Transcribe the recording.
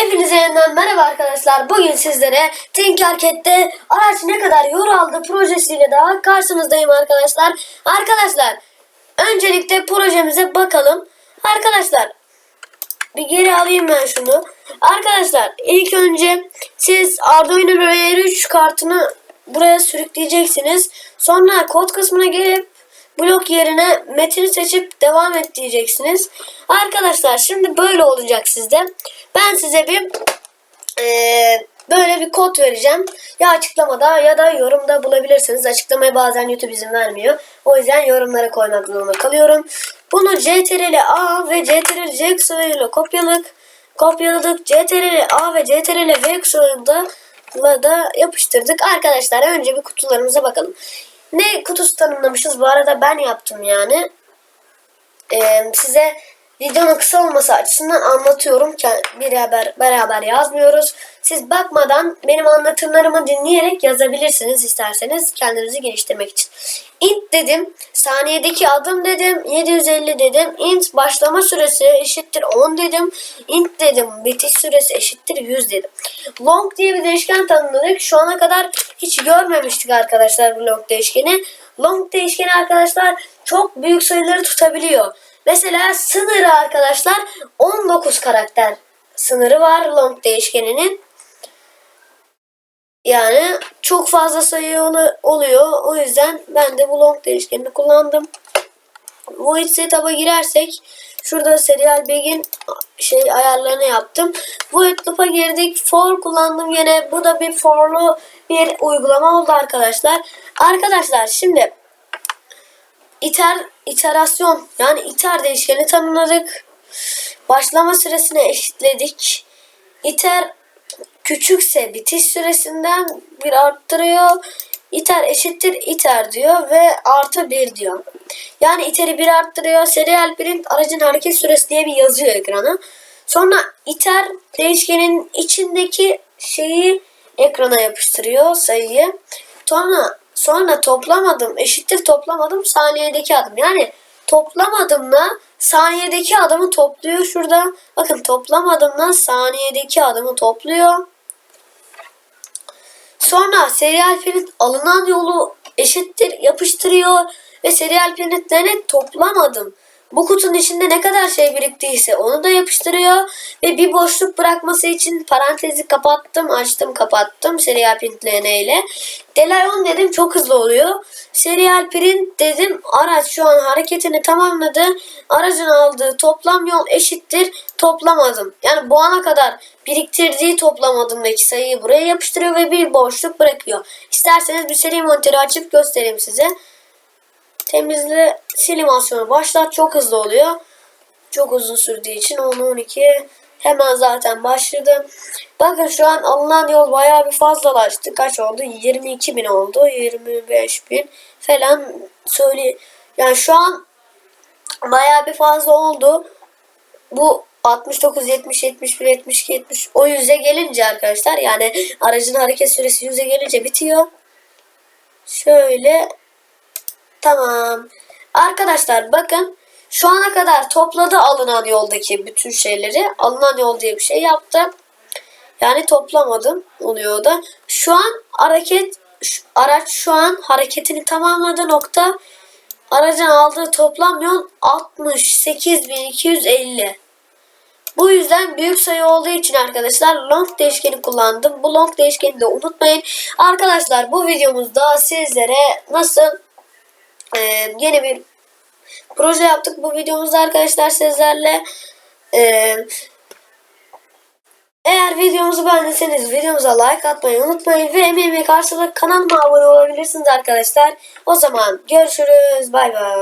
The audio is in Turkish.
Hepinize yeniden merhaba arkadaşlar. Bugün sizlere Tinkercad'de araç ne kadar yol aldı projesiyle daha karşınızdayım arkadaşlar. Arkadaşlar öncelikle projemize bakalım. Arkadaşlar bir geri alayım ben şunu. Arkadaşlar ilk önce siz Arduino R3 kartını buraya sürükleyeceksiniz. Sonra kod kısmına gelip blok yerine metini seçip devam et diyeceksiniz. Arkadaşlar şimdi böyle olacak sizde. Ben size bir eee, böyle bir kod vereceğim. Ya açıklamada ya da yorumda bulabilirsiniz. Açıklamayı bazen YouTube izin vermiyor. O yüzden yorumlara koymak zorunda kalıyorum. Bunu CTRL A ve CTRL C kısalarıyla kopyaladık. Kopyaladık. CTRL A ve CTRL V kısalarıyla da yapıştırdık. Arkadaşlar önce bir kutularımıza bakalım. Ne kutusu tanımlamışız? Bu arada ben yaptım yani. Ee, size videonun kısa olması açısından anlatıyorum. Beraber, beraber yazmıyoruz. Siz bakmadan benim anlatımlarımı dinleyerek yazabilirsiniz isterseniz kendinizi geliştirmek için. int dedim. Saniyedeki adım dedim. 750 dedim. int başlama süresi eşittir 10 dedim. int dedim. Bitiş süresi eşittir 100 dedim. Long diye bir değişken tanımladık. Şu ana kadar hiç görmemiştik arkadaşlar bu long değişkeni. Long değişkeni arkadaşlar çok büyük sayıları tutabiliyor. Mesela sınırı arkadaşlar 19 karakter sınırı var long değişkeninin. Yani çok fazla sayı olu- oluyor. O yüzden ben de bu long değişkenini kullandım. Void setup'a girersek şurada serial begin şey ayarlarını yaptım. Void loop'a girdik. For kullandım yine. Bu da bir for'lu bir uygulama oldu arkadaşlar. Arkadaşlar şimdi iter iterasyon yani iter değişkeni tanımladık. Başlama süresini eşitledik. iter küçükse bitiş süresinden bir arttırıyor. iter eşittir iter diyor ve artı bir diyor. Yani iteri bir arttırıyor. Serial print aracın hareket süresi diye bir yazıyor ekrana. Sonra iter değişkenin içindeki şeyi ekrana yapıştırıyor sayıyı. Sonra sonra toplamadım eşittir toplamadım saniyedeki adım. Yani toplamadımla saniyedeki adımı topluyor şurada. Bakın toplamadımla saniyedeki adımı topluyor. Sonra serial print alınan yolu eşittir yapıştırıyor ve serial printlerine toplamadım. Bu kutunun içinde ne kadar şey biriktiyse onu da yapıştırıyor ve bir boşluk bırakması için parantezi kapattım, açtım, kapattım serial print ile. Delay on dedim çok hızlı oluyor. Serial print dedim araç şu an hareketini tamamladı. Aracın aldığı toplam yol eşittir toplamadım. Yani bu ana kadar biriktirdiği toplamadımdaki sayıyı buraya yapıştırıyor ve bir boşluk bırakıyor. İsterseniz bir seri monitörü açıp göstereyim size. Temizle silimasyonu başlat. Çok hızlı oluyor. Çok uzun sürdüğü için 10-12 hemen zaten başladı. Bakın şu an alınan yol bayağı bir fazlalaştı. Kaç oldu? 22 bin oldu. 25 bin falan söyle. Yani şu an bayağı bir fazla oldu. Bu 69, 70, 71, 72, 70 o yüze gelince arkadaşlar yani aracın hareket süresi yüze gelince bitiyor. Şöyle Tamam. Arkadaşlar bakın şu ana kadar topladı alınan yoldaki bütün şeyleri. Alınan yol diye bir şey yaptı. Yani toplamadım oluyor da. Şu an hareket şu- araç şu an hareketini tamamladı nokta. Aracın aldığı toplam yol 68.250. Bu yüzden büyük sayı olduğu için arkadaşlar long değişkeni kullandım. Bu long değişkeni de unutmayın. Arkadaşlar bu videomuzda sizlere nasıl ee, yeni bir proje yaptık bu videomuzda arkadaşlar sizlerle. Ee, eğer videomuzu beğendiyseniz videomuza like atmayı unutmayın ve emeğime karşılık kanalıma abone olabilirsiniz arkadaşlar. O zaman görüşürüz. Bay bay.